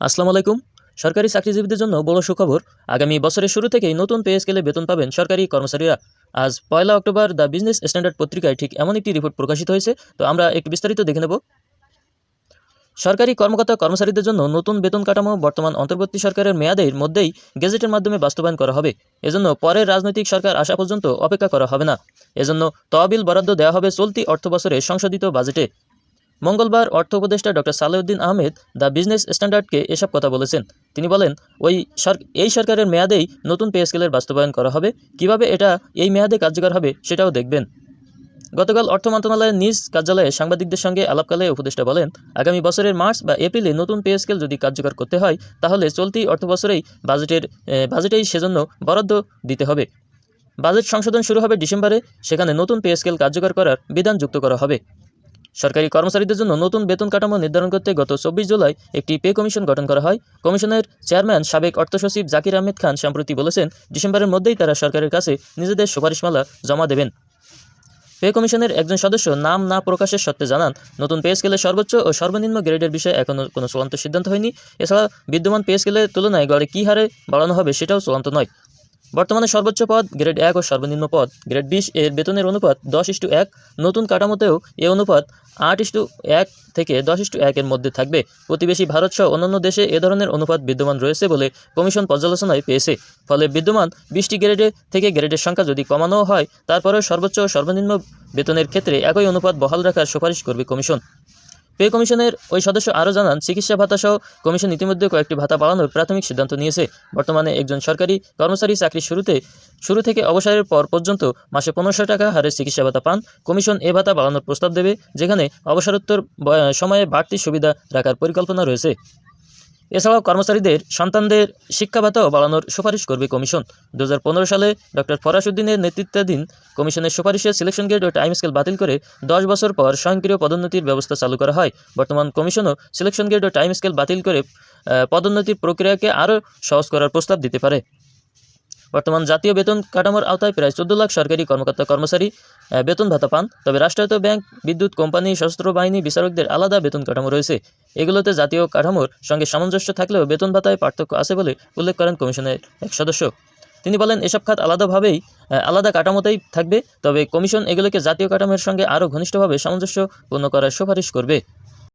আসসালামু আলাইকুম। সরকারি চাকরিজীবীদের জন্য বড় সুখবর, আগামী বছরের শুরু থেকেই নতুন পে স্কেলে বেতন পাবেন সরকারি কর্মচারীরা। আজ পয়লা অক্টোবর, দ্য বিজনেস স্ট্যান্ডার্ড পত্রিকায় ঠিক এমন একটি রিপোর্ট প্রকাশিত হয়েছে, তো আমরা একটু বিস্তারিত দেখে নেব। সরকারি কর্মকর্তা কর্মচারীদের জন্য নতুন বেতন কাঠামো বর্তমান অন্তর্বর্তী সরকারের মেয়াদের মধ্যেই গেজেটের মাধ্যমে বাস্তবায়ন করা হবে। এজন্য পরের রাজনৈতিক সরকার আসা পর্যন্ত অপেক্ষা করা হবে না। এজন্য তহবিল বরাদ্দ দেওয়া হবে চলতি অর্থ বছরে সংশোধিত বাজেটে। মঙ্গলবার অর্থ উপদেষ্টা doctor Salehuddin Ahmed the business স্ট্যান্ডার্ডকে এসব কথা বলেছেন। তিনি বলেন, ওই এই সরকারের মেয়াদেই নতুন পে স্কেলের বাস্তবায়ন করা হবে। কীভাবে এটা এই মেয়াদে কার্যকর হবে সেটাও দেখবেন। গতকাল অর্থ মন্ত্রণালয়ের নিজ কার্যালয়ে সাংবাদিকদের সঙ্গে আলাপকালে উপদেষ্টা বলেন, আগামী বছরের মার্চ বা এপ্রিলে নতুন পে স্কেল যদি কার্যকর করতে হয়, তাহলে চলতি অর্থ বছরেই বাজেটের বাজেটেই সেজন্য বরাদ্দ দিতে হবে। বাজেট সংশোধন শুরু হবে ডিসেম্বরে। সেখানে নতুন পে স্কেল কার্যকর করার বিধান যুক্ত করা হবে। সরকারি কর্মচারীদের জন্য নতুন বেতন কাঠামো নির্ধারণ করতে গত চব্বিশ জুলাই একটি পে কমিশন গঠন করা হয়। কমিশনের চেয়ারম্যান, সাবেক অর্থ সচিব জাকির আহমেদ খান সম্প্রতি বলেছেন, ডিসেম্বরের মধ্যেই তারা সরকারের কাছে নিজেদের সুপারিশমালা জমা দেবেন। পে কমিশনের একজন সদস্য নাম না প্রকাশের সত্ত্বে জানান, নতুন পে স্কেলের সর্বোচ্চ ও সর্বনিম্ন গ্রেডের বিষয়ে এখনও কোনো চূড়ান্ত সিদ্ধান্ত হয়নি। এছাড়া বিদ্যমান পে স্কেলের তুলনায় গড়ে কী হারে বাড়ানো হবে সেটাও চূড়ান্ত নয়। বর্তমানে সর্বোচ্চ পদ গ্রেড এক ও সর্বনিম্ন পদ গ্রেড বিশ এর বেতনের অনুপাত দশ ইস্টু এক। নতুন কাঠামোতেও এ অনুপাত আট ইস্টু এক থেকে দশ ইস্টু একের মধ্যে থাকবে। প্রতিবেশী ভারতসহ অন্যান্য দেশে এ ধরনের অনুপাত বিদ্যমান রয়েছে বলে কমিশন পর্যালোচনায় পেয়েছে। ফলে বিদ্যমান বিশটি গ্রেডে থেকে গ্রেডের সংখ্যা যদি কমানো হয়, তারপরেও সর্বোচ্চ ও সর্বনিম্ন বেতনের ক্ষেত্রে একই অনুপাত বহাল রাখার সুপারিশ করবে কমিশন। পে কমিশনের ওই সদস্য আরও জানান, চিকিৎসা ভাতা সহ কমিশন ইতিমধ্যে কয়েকটি ভাতা বাড়ানোর প্রাথমিক সিদ্ধান্ত নিয়েছে। বর্তমানে একজন সরকারি কর্মচারী চাকরি শুরুতে, শুরু থেকে অবসরের পর পর্যন্ত মাসে পনেরোশো টাকা হারে চিকিৎসা ভাতা পান। কমিশন এ ভাতা বাড়ানোর প্রস্তাব দেবে, যেখানে অবসরোত্তর সময়ে বাড়তি সুবিধা রাখার পরিকল্পনা রয়েছে। এছাড়াও কর্মচারীদের সন্তানদের শিক্ষা ভাতাও বাড়ানোর সুপারিশ করবে কমিশন। দু হাজার পনেরো সালে ডক্টর ফরাসুদ্দিনের নেতৃত্বাধীন কমিশনের সুপারিশে সিলেকশন গ্রেড ও টাইম স্কেল বাতিল করে দশ বছর পর স্বয়ংক্রিয় পদোন্নতির ব্যবস্থা চালু করা হয়। বর্তমান কমিশনও সিলেকশন গ্রেড ও টাইম স্কেল বাতিল করে পদোন্নতির প্রক্রিয়াকে আরও সহজ করার প্রস্তাব দিতে পারে। বর্তমান জাতীয় বেতন কাঠামোর আওতায় প্রায় চোদ্দ লাখ সরকারি কর্মকর্তা কর্মচারী বেতন ভাতা পান। তবে রাষ্ট্রায়ত্ত ব্যাংক, বিদ্যুৎ কোম্পানি, সশস্ত্র বাহিনী, বিচারকদের আলাদা বেতন কাঠামো রয়েছে। এগুলোতে জাতীয় কাঠামোর সঙ্গে সামঞ্জস্য থাকলেও বেতন ভাতায় পার্থক্য আছে বলে উল্লেখ করেন কমিশনের এক সদস্য। তিনি বলেন, এসব খাত আলাদাভাবেই আলাদা কাঠামোতেই থাকবে, তবে কমিশন এগুলোকে জাতীয় কাঠামোর সঙ্গে আরও ঘনিষ্ঠভাবে সামঞ্জস্যপূর্ণ করার সুপারিশ করবে।